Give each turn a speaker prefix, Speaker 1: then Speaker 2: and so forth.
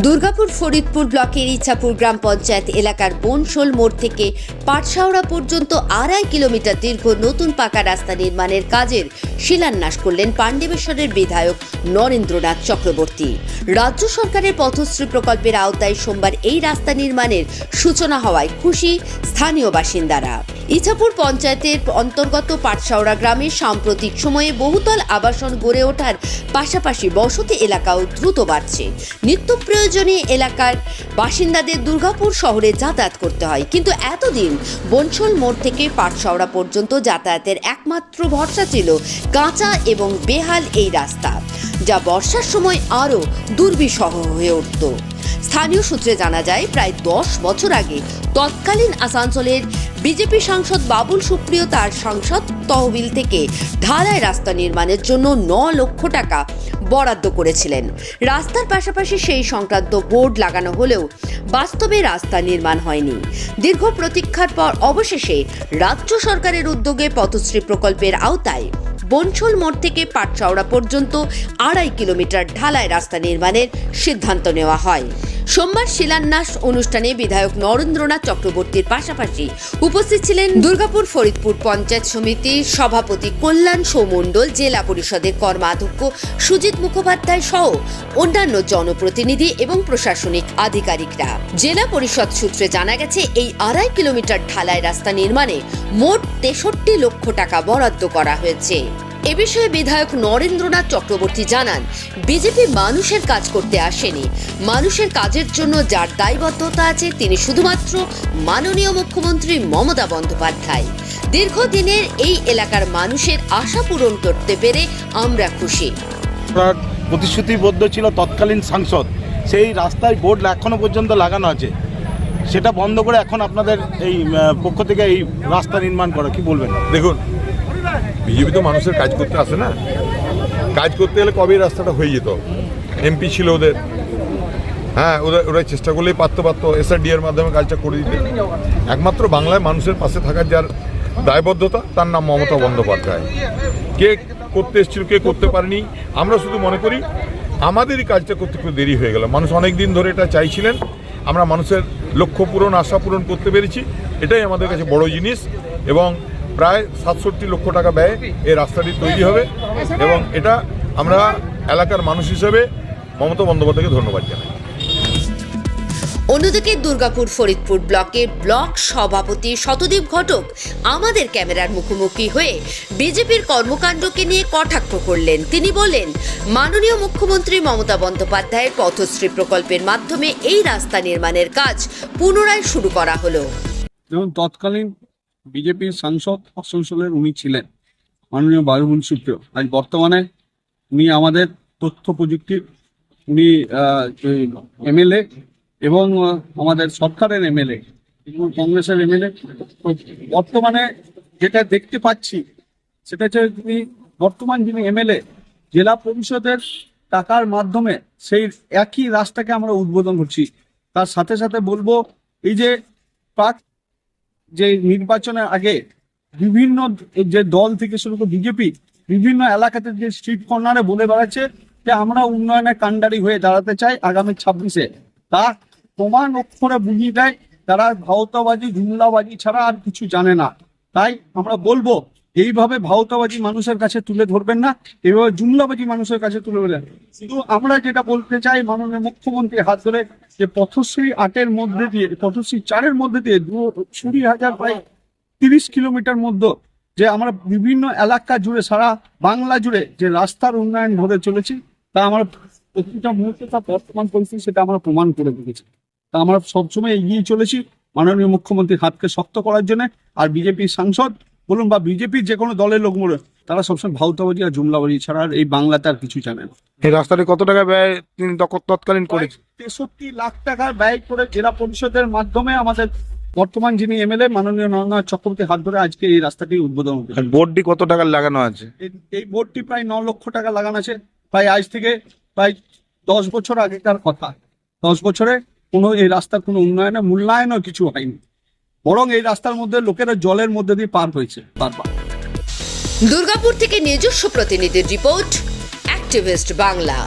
Speaker 1: দুর্গাপুর ফরিদপুর ব্লকের ইচ্ছাপুর গ্রাম পঞ্চায়েত এলাকার বনশোল মোড় থেকে পাটশাওড়া পর্যন্ত আড়াই কিলোমিটার দীর্ঘ নতুন পাকা রাস্তা নির্মাণের কাজের শিলান্যাস করলেন পাণ্ডবেশ্বরের বিধায়ক নরেন্দ্রনাথ চক্রবর্তী। রাজ্য সরকারের পথশ্রী প্রকল্পের আওতায় সোমবার এই রাস্তা নির্মাণের সূচনা হওয়ায় খুশি স্থানীয় বাসিন্দারা। ইছাপুর পঞ্চায়েতের অন্তর্গত পাটশাওড়া গ্রামে সাম্প্রতিক সময়ে বহুতল আবাসন গড়ে ওঠার পাশাপাশি বসতি এলাকাও দ্রুত বাড়ছে। নিত্য প্রয়োজনে এলাকার বাসিন্দাদের দুর্গাপুর শহরে যাতায়াত করতে হয়। কিন্তু এতদিন বনশোল মোড় থেকে পাটশাওড়া পর্যন্ত যাতায়াতের একমাত্র ভরসা ছিল কাঁচা এবং বেহাল এই রাস্তা, যা বর্ষার সময় আরও দুর্বিষহ হয়ে উঠত। স্থানীয় সূত্রে জানা যায়, প্রায় দশ বছর আগে তৎকালীন আসানসোলের বিজেপি সাংসদ বাবুল, সুপ্রিয় তার সংসদ তহবিল থেকে ঢালাই রাস্তা নির্মাণের জন্য ন লক্ষ টাকা বরাদ্দ করেছিলেন। রাস্তার পাশাপাশি সেই সংক্রান্ত বোর্ড লাগানো হলেও বাস্তবে রাস্তা নির্মাণ হয়নি। দীর্ঘ প্রতীক্ষার পর অবশেষে রাজ্য সরকারের উদ্যোগে পথশ্রী প্রকল্পের আওতায় বনছল মোড় থেকে পাটচাওড়া পর্যন্ত আড়াই কিলোমিটার ঢালাই রাস্তা নির্মাণের সিদ্ধান্ত নেওয়া হয়। সোমবার শিলান্যাস অনুষ্ঠানে বিধায়ক নরেন্দ্রনাথ চক্রবর্তীর পাশাপাশি উপস্থিত ছিলেন দুর্গাপুর ফরিদপুর পঞ্চায়েত সমিতির সভাপতি কল্যাণ সৌমণ্ডল, জেলা পরিষদের কর্মাধ্যক্ষ সুজিত মুখোপাধ্যায় সহ অন্যান্য জনপ্রতিনিধি এবং প্রশাসনিক আধিকারিকরা। জেলা পরিষদ সূত্রে জানা গেছে, এই আড়াই কিলোমিটার ঢালাই রাস্তা নির্মাণে মোট তেষট্টি লক্ষ টাকা বরাদ্দ করা হয়েছে। এ বিষয়ে বিধায়ক নরেন্দ্রনাথ চক্রবর্তী জানান বিজেপি মানুষের কাজ করতে আসেনি। মানুষের কাজের জন্য যার দায়বদ্ধতা আছে তিনি শুধুমাত্র মাননীয় মুখ্যমন্ত্রী মমতা বন্দ্যোপাধ্যায়। দীর্ঘদিনের এই এলাকার মানুষের আশা পূরণ করতে পেরে আমরা খুশি।
Speaker 2: প্রতিশ্রুতিবদ্ধ ছিল তৎকালীন সাংসদ। সেই রাস্তায় বোর্ড এখনও পর্যন্ত লাগানো আছে। সেটা বন্ধ করে এখন আপনাদের এই পক্ষ থেকে এই রাস্তা নির্মাণ করা কি বলবেন?
Speaker 3: দেখুন বিজেপি তো মানুষের কাজ করতে আসে না? কাজ করতে গেলে কবে রাস্তাটা হয়ে যেত? এমপি ছিল ওদের। হ্যাঁ ওরা ওরা চেষ্টা করলেই পারতো পারতো। এর মাধ্যমে কাজটা করে দিতে। একমাত্র বাংলায় মানুষের পাশে থাকার যার দায়বদ্ধতা, তার নাম মমতা বন্দ্যোপাধ্যায়। কে করতে এসেছিল, কে করতে পারেনি, আমরা শুধু মনে করি আমাদেরই কাজটা করতে একটু দেরি হয়ে গেল। মানুষ অনেক দিন ধরে এটা চাইছিলেন। আমরা মানুষের লক্ষ্য পূরণ, আশা পূরণ করতে পেরেছি। এটাই আমাদের কাছে বড় জিনিস এবং প্রায় সাতষট্টি লক্ষ টাকা ব্যয়ে এই রাস্তাটি তৈরি হবে এবং এটা আমরা এলাকার মানুষ হিসেবে মমতা বন্দ্যোপাধ্যায়কে ধন্যবাদ জানাই।
Speaker 1: অন্যদিকে দুর্গাপুর ফরিদপুর ব্লকের ব্লক সভাপতি শতদীপ ঘটক আমাদের ক্যামেরার মুখোমুখি হয়ে বিজেপির কর্মকাণ্ডকে নিয়ে কটাক্ষ করলেন। তিনি বলেন মাননীয় মুখ্যমন্ত্রী মমতা বন্দ্যোপাধ্যায়ের পথশ্রী প্রকল্পের মাধ্যমে এই রাস্তা নির্মাণের কাজ পুনরায় শুরু করা হলো।
Speaker 4: যেমন তৎকালীন বিজেপির সাংসদ আসানসোলের উনি ছিলেন। মাননীয় বায়ুমন সুপ্রিয়। আজ বর্তমানে উনি আমাদের তথ্য প্রযুক্তির উনি এমএলএ এবং আমাদের সরকারের এমএলএ কংগ্রেসের এমএলএ। বর্তমানে যেটা দেখতে পাচ্ছি, সেটা হচ্ছে তিনি বর্তমান যিনি এমএলএ, জেলা পরিষদের টাকার মাধ্যমে সেই একই রাস্তাকে আমরা উদ্বোধন করছি। তার সাথে সাথে বলব, এই যে প্রাক যে নির্বাচনের আগে বিভিন্ন যে দল থেকে শুরু করে বিজেপি বিভিন্ন এলাকাতে যে স্ট্রিট কর্নারে বলে বেড়াচ্ছে যে আমরা উন্নয়নের কাণ্ডারি হয়ে দাঁড়াতে চাই আগামী ছাব্বিশে। তা প্রমাণ অক্ষরে বুঝিয়ে দেয়, তারা ভাওতাবাজি জুমলাবাজি ছাড়া আর কিছু জানে না। তাই আমরা বলব এইভাবে ভাওতাবাজি মানুষের কাছে তুলে ধরবেন না, এইভাবে জুমলাবাজি মানুষের কাছে তুলে ধরবেন শুধু আমরা যেটা বলতে চাই মাননীয় মুখ্যমন্ত্রী হাত ধরে, যে পথশ্রী আটের মধ্যে দিয়ে, পথশ্রী চারের মধ্যে দিয়ে দু কুড়ি হাজার প্রায় তিরিশ কিলোমিটার মধ্যে যে আমরা বিভিন্ন এলাকা জুড়ে, সারা বাংলা জুড়ে যে রাস্তার উন্নয়ন ধরে চলেছি, তা আমরা প্রতিটা মুহূর্তে তার বর্তমান পরিস্থিতি সেটা আমরা প্রমাণ করে দিয়েছি। তা আমরা সবসময় এগিয়ে চলেছি মাননীয় মুখ্যমন্ত্রীর হাতকে শক্ত করার জন্য, আর বিজেপির সাংসদ বলুন বা বিজেপির যে কোনো দলের লোক বলুন তারা সবসময় ভাউতাবাজি আর জুমলাবাজি ছাড়া আর এই বাংলাতে আর কিছু জানে না।
Speaker 2: এই রাস্তাটি কত টাকা ব্যয় তিনি তৎকালীন করেছেন?
Speaker 4: তেষট্টি লাখ টাকা ব্যয় করে জেলা পরিষদের মাধ্যমে আমাদের বর্তমান যিনি এমএলএ মাননীয় নরেন্দ্রনাথ চক্রবর্তী হাত ধরে আজকে এই রাস্তাটি উদ্বোধন
Speaker 2: বোর্ডটি কত টাকার লাগানো আছে?
Speaker 4: এই- এই বোর্ডটি প্রায় ন লক্ষ টাকা লাগানো আছে। প্রায় আজ থেকে প্রায় দশ বছর আগেকার কথা। দশ বছরে কোনো এই রাস্তার কোনো উন্নয়নে মূল্যায়নও কিছু হয়নি। বরং এই রাস্তার মধ্যে লোকেরা জলের মধ্যে দিয়ে পার হয়েছে বারবার।
Speaker 1: দুর্গাপুর থেকে নিজস্ব প্রতিনিধির রিপোর্ট অ্যাক্টিভিস্ট বাংলা।